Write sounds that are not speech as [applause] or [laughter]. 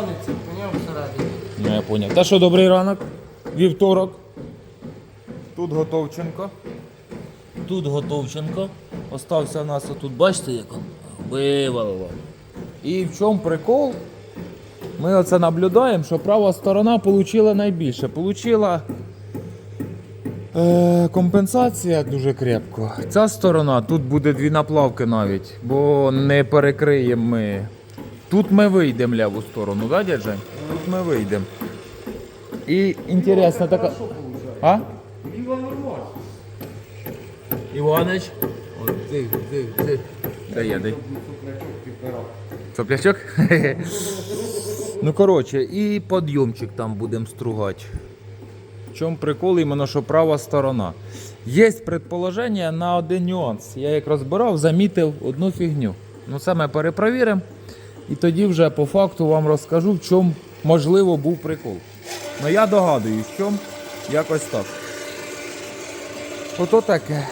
Це поняв всередині. Ну, я поняв. Та що, добрий ранок? Вівторок. Тут Готовченко. Тут Готовченко. Остався в нас отут, бачите, як він вивалило. І в чому прикол? Ми оце наблюдаємо, що права сторона отримала найбільше. Получила е, компенсація дуже крепко. Ця сторона, тут буде дві наплавки навіть, бо не перекриємо ми. Тут ми вийдемо ляву сторону, да, дядь? Тут ми вийдемо. І інтересна така. А? Іванич. От ти, ти, ти. Дай я, дай. Соплячок? [laughs] ну, коротше, і підйомчик там будемо стругати. В чому прикол іменно, що права сторона. Є предположення на один нюанс. Я як розбирав, замітив одну фігню. Ну, ми перепровіримо. І тоді вже по факту вам розкажу, в чому можливо був прикол. Ну я догадуюсь, в чому якось так. Ото таке.